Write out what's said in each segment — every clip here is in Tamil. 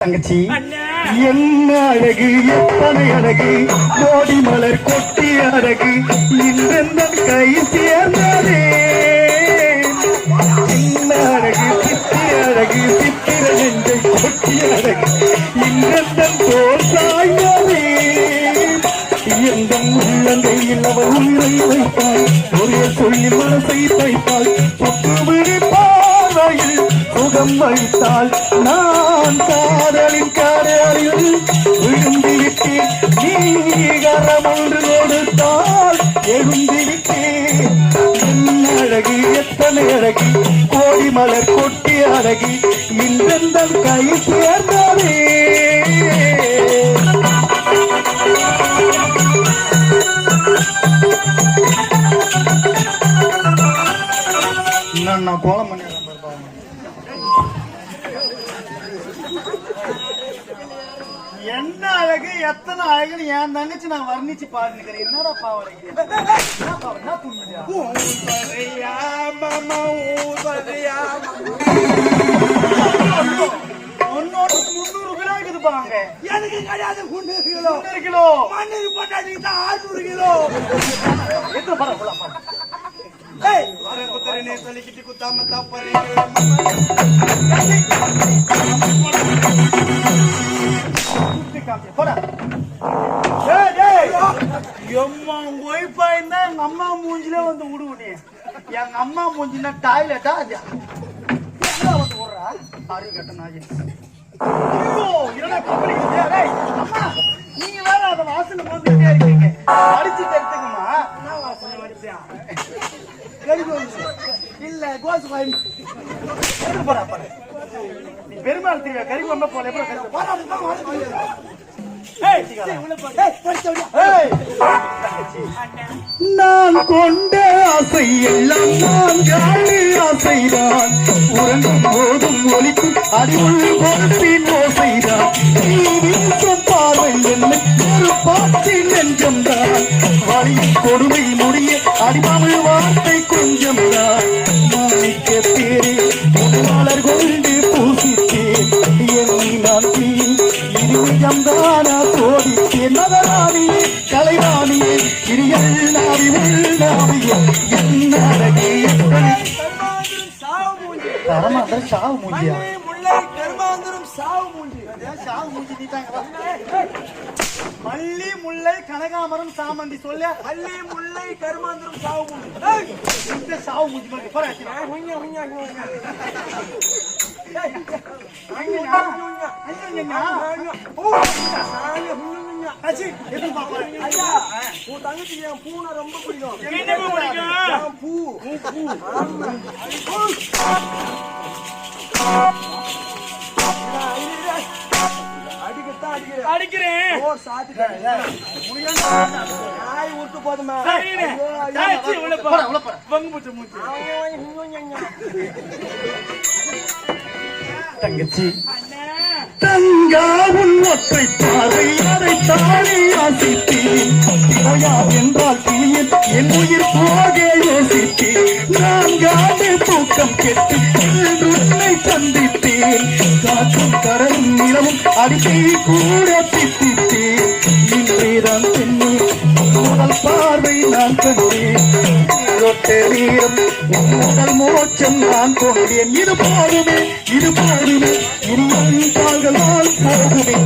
தங்கச்சி என்ன அழகு எத்தனை அழகு? கோடி மலர் கொட்டி அழகு இன்றெந்த கை சேர்ந்ததே. சின்ன அழகு சித்தி அழகு சித்திர நெஞ்சை கொட்டி அழகு இன்றெந்த தோல் சாய்ந்ததே. எந்த உள்ளங்கையில் அவள் உயிரை வைத்தாள் ஒரே சொல்லி மனசை பார்வையில் சுகம் வைத்தால் நான் காதலின் கரையில் விழுந்துவிட்டேன் நீ கரம் ஒன்று கொடுத்தால் எழுந்துவிட்டேன் அழகி எத்தனை அழகி கோடி மலர் கொட்டி அழகி இன்றெந்த கை சேர்ந்தாரே நான் கோலம் பண்ணிடுறேன் பாரு பாவம். என்ன அழகு? எத்தனை அழகுன்னு என் தங்கச்சி நான் வர்ணிச்சு பாருக்கிறேன் என்னடா ஊசரியா ஒன்னோட முந்நூறு கிலோ இருக்குது பாங்க எனக்கு கிடையாது முந்நூறு கிலோ? முந்நூறு கிலோ. மண்ணுக்கு தான் ஆறுநூறு கிலோ. எத்தனை பாரு போல பாரு ஏய் அரே குத்தரனே சொல்லிக்கிட்டு குத்தாம தப்பறே எங்க அம்மா மூஞ்சினா டாய்லெட்டா அது? வந்து விடுறா அறிவு கட்ட நீங்க வேற அத வாசனை போந்துட்டே இருக்கீங்க அடிச்சு எடுத்துக்கமா நான் வாசனை வடிச்சேன் இல்ல பெருமாள் தெரியா கறி வந்தா போல எப்படி நான் கொண்ட ஆசை எல்லாம் நான் காலி ஆசைதான். உறங்கும் போதும் ஒலிக்கும் அறிவுள்ள பொறுப்பின் ஓசைதான். நீ வீசும் பார்வை என்னை ஒரு பாட்டி நெஞ்சம்தான். வழியின் கொடுமை முடிய அடிமாமல் வார்த்தை கொஞ்சம் தான் மாணிக்க தேரே மலர் கொண்டு பூசித்தேன். என்னை நான் தீ இருமியம் தானா சாவு மூஞ்சியா முல்லை கர்மாந்திரம் சாவு மூஞ்சி சாவு மூஞ்சி தீட்டாங்க மல்லி முல்லை கனகாமரம் சாமந்தி சொல்ல மல்லி முல்லை கர்மாந்திரம் சாவு மூஞ்சி இந்த சாவு மூஞ்சி மாதிரி போறா உங்க உங்க உங்க ஐயா உன் என் பூனை ரொம்ப பிடிக்கும் பூ பூ அடிக்கத்தான் அடிக்கிறேன். நாய் விட்டு போதுமா தங்கச்சி தங்கா உன் ஒற்றை பார்வை அதை தானே யாசித்தேன் இவையா என்றால் தீயில் என் உயிர் போக யோசித்தேன். நான் தூக்கம் கெட்டு இன்று உன்னை சந்தித்தேன். காற்றும் கரலும் நிலவும் அடிக்கை கூட பித்தித்தேன் இன்றேதான் பெண்ணே முதல் பார்வை நான் கண்டேன். ரொட்ட வீரம். முதல் மோட்சம் நான் கொண்டேன். இது போதுமே இது போதுமே இனி கால்களால் போகுமே.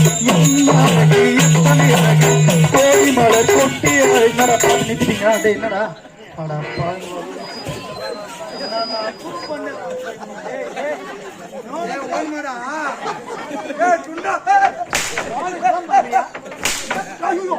எத்தனை அழகு கோழி மலர் கொட்டி என்னடா பாட்டு நிறுத்திட்டீங்க? என்னடா? ஐயோ.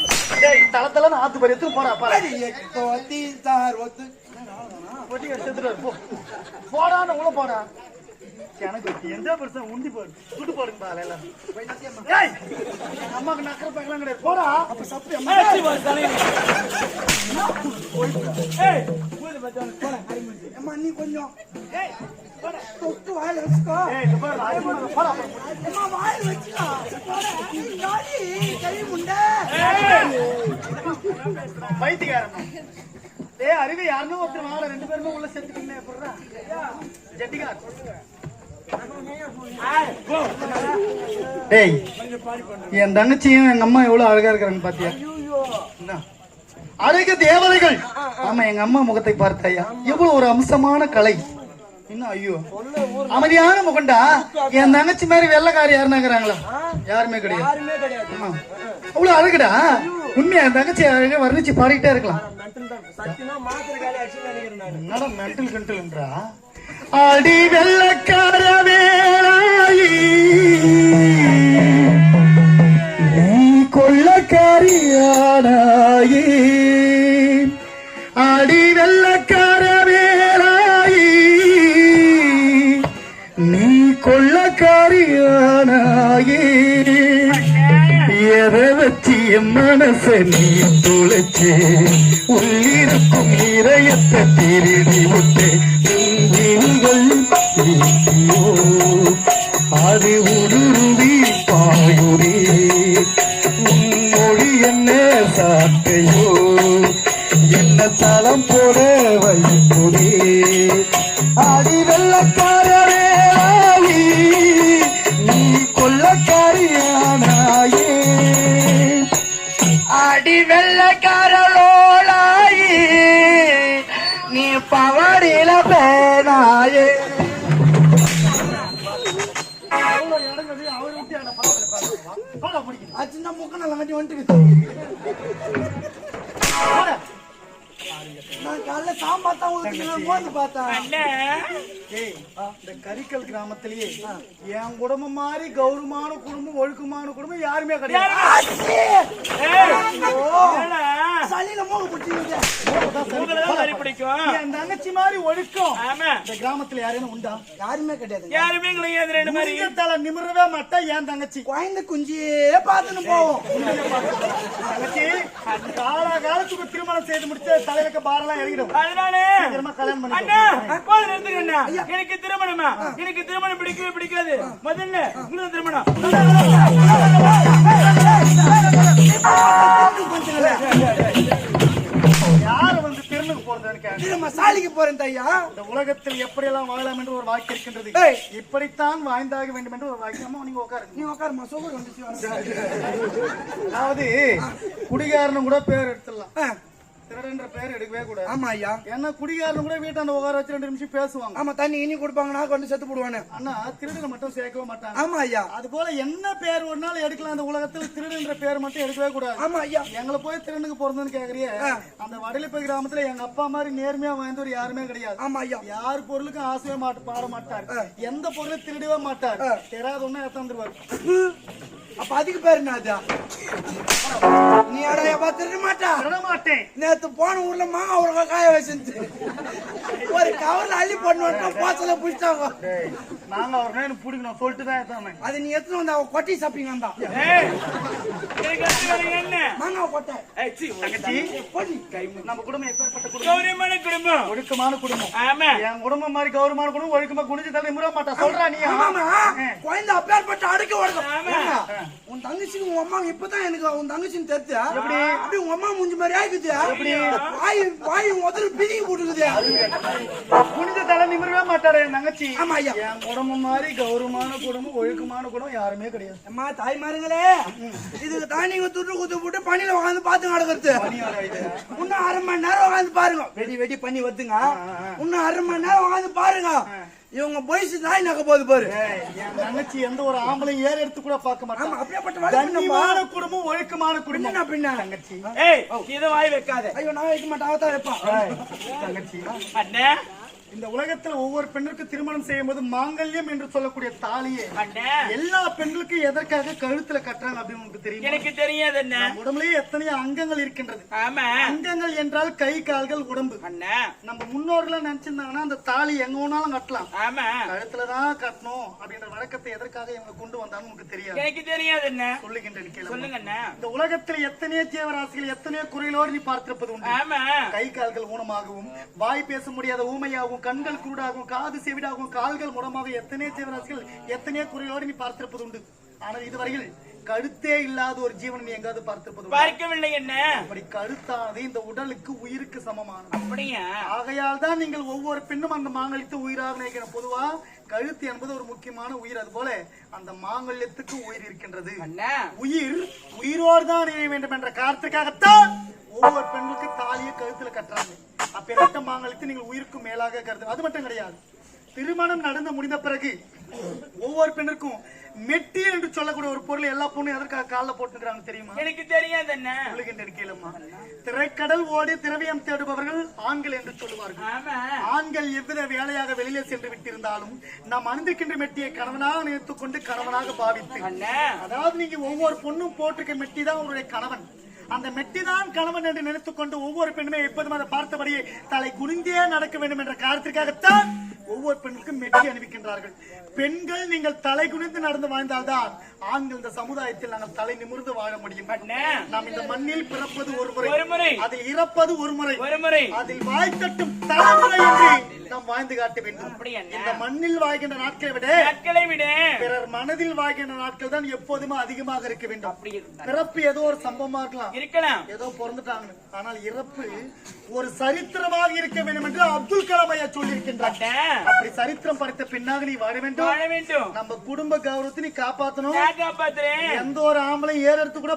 தல தலன்னு ஆத்து பாரு, எத்துன்னு போடா, பாரு. தார், ஒத்து. பொட்டி எடுத்து எடுத்துட்டு போ. போடான்னு உள்ள போடா. எனக்கு எந்த பெருசா உண்டி போடு சுட்டு போடுங்க பால எல்லாம் அம்மாக்கு நக்கற பக்கலாம் கிடையாது. போடா. அப்ப சப்பு அம்மா. ஏய், சீ, ஒரு அம்மா நீ கொஞ்சம். தொட்டு வாயில வச்சுக்கோ அம்மா வாயில கை முண்டை பைத்தியக்காரன். டேய் அருவி யாருன்னு ஒருத்தர் வாங்கல. ரெண்டு பேருமே உள்ள செத்துக்கிட்டே எப்படிடா ஜட்டிகார். டேய் என் தங்கச்சியும் எங்க அம்மா எவ்வளவு அழகா இருக்கிறாங்க பாத்தியா? என்ன? அழகு தேவதைகள். ஆமா எங்க அம்மா முகத்தை பார்த்தாயா? எவ்வளவு ஒரு அம்சமான கலை. இன்னும் ஐயோ. அமைதியான முகண்டா? என் தங்கச்சி மாதிரி வெள்ளக்காரி யாருனாங்கிறாங்களா யாருமே கிடையாது. யாருமே கிடையாது அவ்வளவு அழகுடா? உண்மையா என் தங்கச்சி அழகா வர்ணிச்சு பாடிக்கிட்டே இருக்கலாம். என்னடா மென்டல் கண்டல்ன்றா அடி வெள்ளக்கார வேளாயி நீ என் மனச நீ துளைச்சு உள்ளிருக்கும் இதயத்தை திருடி விட்டு அது உடுருவி பாயுரி மொழி என்ன சாத்தையோ என்ன தளம் போட வைப்புரே சின்ன முக்க நல்ல வந்துட்டு நான் காலைல சாம்பார் தான் ஊத்துறேன் மோந்து பார்த்தேன். ஏய், இந்த கரிக்கல் கிராமத்திலேயே என் குடும்பம் மாதிரி கௌரவமான குடும்பம் ஒழுக்கமான குடும்பம் யாருமே கிடையாது? சளியில மூக்கு பிடிச்சிருந்தது என் தங்கச்சி மாதிரி ஒழுக்கம். ஆமா. இந்த கிராமத்துல யாரேனும் உண்டா? யாருமே கிடையாது. யாருமே கிடையாது ரெண்டு மாதிரி. முருங்க தலை நிமிரவே மாட்டா என் தங்கச்சி. குழந்தை குஞ்சியே பார்த்துன்னு போவோம். தங்கச்சி கால காலத்துக்கு திருமணம் செய்து முடிச்ச தலைவக்க பாரெல்லாம் இறங்கிடும் அதனால கல்யாணம் பண்ணி அண்ணா எனக்கு திருமணமா? எனக்கு திருமணம் பிடிக்கவே பிடிக்காது. முதல்ல உங்களுக்கு திருமணம். திரும்ப சாலிக்கு போறேன் தையா இந்த உலகத்தில் எப்படியெல்லாம் வாழலாம் என்று ஒரு வாக்கு இருக்கின்றது. இப்படித்தான் வாழ்ந்தாக வேண்டும் என்று ஒரு வாக்கு. அம்மா நீங்க உட்காருங்க. நீ உட்காருமா? சோகர் வந்துச்சு அதாவது குடிகாரனு கூட பேர் எடுத்துடலாம். திருடன்ற பேர் எடுக்கவே கூடாது. ஆமா ஐயா. ஏன்னா குடிகாரனு கூட வீட்டாண்ட உட்கார வச்சு ரெண்டு நிமிஷம் பேசுவாங்க. ஆமா தண்ணி இனி கொடுப்பாங்கன்னா கொண்டு செத்து போடுவானு ஆனா திருடனை மட்டும் சேர்க்கவே மாட்டாங்க. ஆமா ஐயா. அது போல என்ன பேர் நாள் எடுக்கலாம். அந்த உலகத்தில் திருடன்ற பேர் மட்டும் எடுக்கவே கூடாது. ஆமா ஐயா. எங்களை போய் திருடனுக்கு பிறந்தன்னு கேக்குறிய? அந்த வடலிப்பை கிராமத்துல எங்க அப்பா மாதிரி நேர்மையா வாழ்ந்தவர் யாருமே கிடையாது. ஆமா ஐயா. யார் பொருளுக்கும் ஆசையே மாட்ட பாட மாட்டார். எந்த பொருளும் திருடவே மாட்டார். தெரியாத ஒண்ணு எடுத்தாந்துருவாரு அப்ப அதுக்கு பேர் என்னது நீ அடைய பார்த்துருக்க மாட்டா. திருட மாட்டேன் நேத்து போன ஊர்ல மாங்க அவருக்கு காய வச்சிருந்து ஒரு கவர்ல அள்ளி போட்டு பாசல புடிச்சாங்க நாங்க அவர் எனக்கு பிடிக்கணும் சொல்லிட்டு தான் எடுத்தாங்க அது நீ எத்தனை வந்து அவ கொட்டி சாப்பிங்க வந்தா மாங்காவை கொட்டை. நம்ம குடும்பம் எப்பேற்பட்ட குடும்பம்? கௌரியமான குடும்பம். ஒழுக்கமான குடும்பம். ஆமா. என் குடும்பம் மாதிரி கௌரவமான குடும்பம் ஒழுக்கமா குடிச்சு தலை முற மாட்டா. சொல்றா நீ குழந்தை அப்பேற்பட்டு அடுக்க ஓடுது. உன் தங்கச்சிக்கு உன் அம்மா இப்பதான் எனக்கு உன் தங்கச்சின்னு தெரிஞ்சு எப்படி? அப்படி உன் அம்மா மூஞ்சி மாதிரி ஆயிக்குது. எப்படி? வாய் வாய் முதல்ல பிரிங்கி போட்டுக்குது. குனிஞ்ச தலை நிமிரவே மாட்டாரு என் தங்கச்சி. ஆமா ஐயா. என் குடும்பம் மாதிரி கௌரவமான குடும்பம் ஒழுக்கமான குடும்பம் யாருமே கிடையாது. அம்மா தாய்மாருங்களே இதுக்கு தான் நீங்க துட்டு குத்து போட்டு பணியில உட்காந்து பார்த்து நடக்கிறது. இன்னும் அரை மணி நேரம் உட்காந்து பாருங்க. வெடி வெடி பண்ணி வத்துங்க இன்னும் அரை மணி நேரம் உட்காந்து பாருங்க. இவங்க பொய்ஸ் நாய் நக்க போகுது பாரு. என் தங்கச்சி எந்த ஒரு ஆம்பளையும் ஏற எடுத்து கூட பார்க்க ஆமா மாட்டான் அப்படியேப்பட்ட கண்ணியமான குடும்பம் ஒழுக்கமான குடும்பம். பின்ன பின்ன? தங்கச்சி. ஏய் இதை வாய் வைக்காத. ஐயோ நான் வைக்க மாட்டேன் அவதான் வைப்பான். தங்கச்சி. அண்ணே. இந்த உலகத்துல ஒவ்வொரு பெண்ணுக்கு திருமணம் செய்யும் போது மாங்கல்யம் என்று சொல்லக்கூடிய தாலியை அண்ணா. எல்லா பெண்களுக்கும் எதற்காக கழுத்துல கட்டுறாங்க அப்படின்னு உங்களுக்கு தெரியும்? எனக்கு தெரியாது அண்ணா. உடம்புலயே எத்தனையோ அங்கங்கள் இருக்கின்றது. ஆமா. அங்கங்கள் என்றால் கை கால்கள் உடம்பு. அண்ணா. நம்ம முன்னோர்கள் நினைச்சிருந்தாங்கன்னா அந்த தாலி எங்க வேணாலும் கட்டலாம். ஆமா. கழுத்துலதான் கட்டணும் அப்படின்ற வழக்கத்தை எதற்காக இவங்க கொண்டு வந்தான்னு உங்களுக்கு தெரியாது. எனக்கு தெரியாது அண்ணா. சொல்லுகின்றேன். சொல்லுங்க அண்ணா. இந்த உலகத்தில் எத்தனையோ ஜீவராசிகள் எத்தனையோ குறைகளோடு நீ பார்த்திருப்பது உண்டு. ஆமா. கை கால்கள் ஊனமாகவும் வாய் பேச முடியாத ஊமையாகவும் கண்கள் குருடாகவும் காது செவிடாகும் கால்கள் மூலமாக எத்தனை ஜீவராசிகள் எத்தனையோ குறையோடு நீ பார்த்திருப்பது உண்டு ஆனால் இதுவரையில் கழுத்தே இல்லாத ஒரு ஜீவன் நீ எங்காவது பார்த்திருப்பது பார்க்கவில்லை என்ன? அப்படி கழுத்தானது இந்த உடலுக்கு உயிருக்கு சமமானது. அப்படியா? ஆகையால் தான் நீங்கள் ஒவ்வொரு பெண்ணும் அந்த மாங்கல்யத்தை உயிராக நினைக்கிற. பொதுவா கழுத்து என்பது ஒரு முக்கியமான உயிர். அது போல அந்த மாங்கல்யத்துக்கு உயிர் இருக்கின்றது. உயிர் உயிரோடு தான் இணைய வேண்டும் என்ற காரணத்துக்காகத்தான் ஒவ்வொரு பெண்ணுக்கு தாலியை கழுத்துல கட்டுறாங்க. அப்பேற்பட்ட மாங்கல்யத்தை நீங்கள் உயிருக்கு மேலாக கருது அது மட்டும் கிடையாது. திருமணம் நடந்து முடிந்த பிறகு ஒவ்வொரு பெண்ணுக்கும் மெட்டி என்று சொல்லக்கூடிய ஒரு பொருள் எல்லா பொண்ணும் எதற்காக காலில் போட்டுக்கிறாங்க தெரியுமா? எனக்கு தெரியாது சொல்லுகின்றேன் கேளுமா திரைக்கடல் ஓடி திரவியம் தேடுபவர்கள் ஆண்கள் என்று சொல்லுவார்கள். ஆண்கள் எவ்வித வேலையாக வெளியிலே சென்று விட்டிருந்தாலும் நாம் அணிந்திருக்கின்ற மெட்டியை கணவனாக நினைத்துக் கொண்டு கணவனாக பாவித்து அதாவது நீங்க ஒவ்வொரு பொண்ணும் போட்டிருக்க மெட்டி தான் உங்களுடைய கணவன். அந்த மெட்டி தான் கணவன் என்று நினைத்துக் கொண்டு ஒவ்வொரு பெண்ணுமே எப்போதும் அதை பார்த்தபடியே தலை குனிந்தே நடக்க வேண்டும் என்ற காரணத்திற்காகத்தான் ஒவ்வொரு பெண்ணுக்கும் மெட்டி அணிவிக்கின்றார்கள். பெண்கள் நீங்கள் தலை குனிந்து நடந்து வாழ்ந்தால்தான் ஆண்கள் இந்த சமுதாயத்தில் நாங்கள் தலை நிமிர்ந்து வாழ முடியும். நாம் இந்த மண்ணில் பிறப்பது ஒரு முறை அதில் இறப்பது ஒரு முறை அதில் வாய்த்தட்டும் தலைமுறை என்று நாம் வாழ்ந்து காட்ட வேண்டும்? இந்த மண்ணில் வாழ்கின்ற நாட்களை விட விட. பிறர் மனதில் வாழ்கின்ற நாட்கள் தான் எப்போதுமே அதிகமாக இருக்க வேண்டும். பிறப்பு ஏதோ ஒரு சம்பவமா இருக்கலாம். இருக்கலாம். ஏதோ பிறந்துட்டாங்க ஆனால் இறப்பு ஒரு சரித்திரமாக இருக்க வேண்டும் என்று அப்துல் கலாம் ஐயா சொல்லி இருக்கின்றார் அண்ணா. அப்படி சரித்திரம் படைத்த பின்னாக நீ வாழ வேண்டும். வாழ வேண்டும். நம்ம குடும்ப கௌரவத்தை நீ காப்பாத்தணும். காப்பாத்துறேன். எந்த ஒரு ஆம்பளை ஏறெடுத்து கூட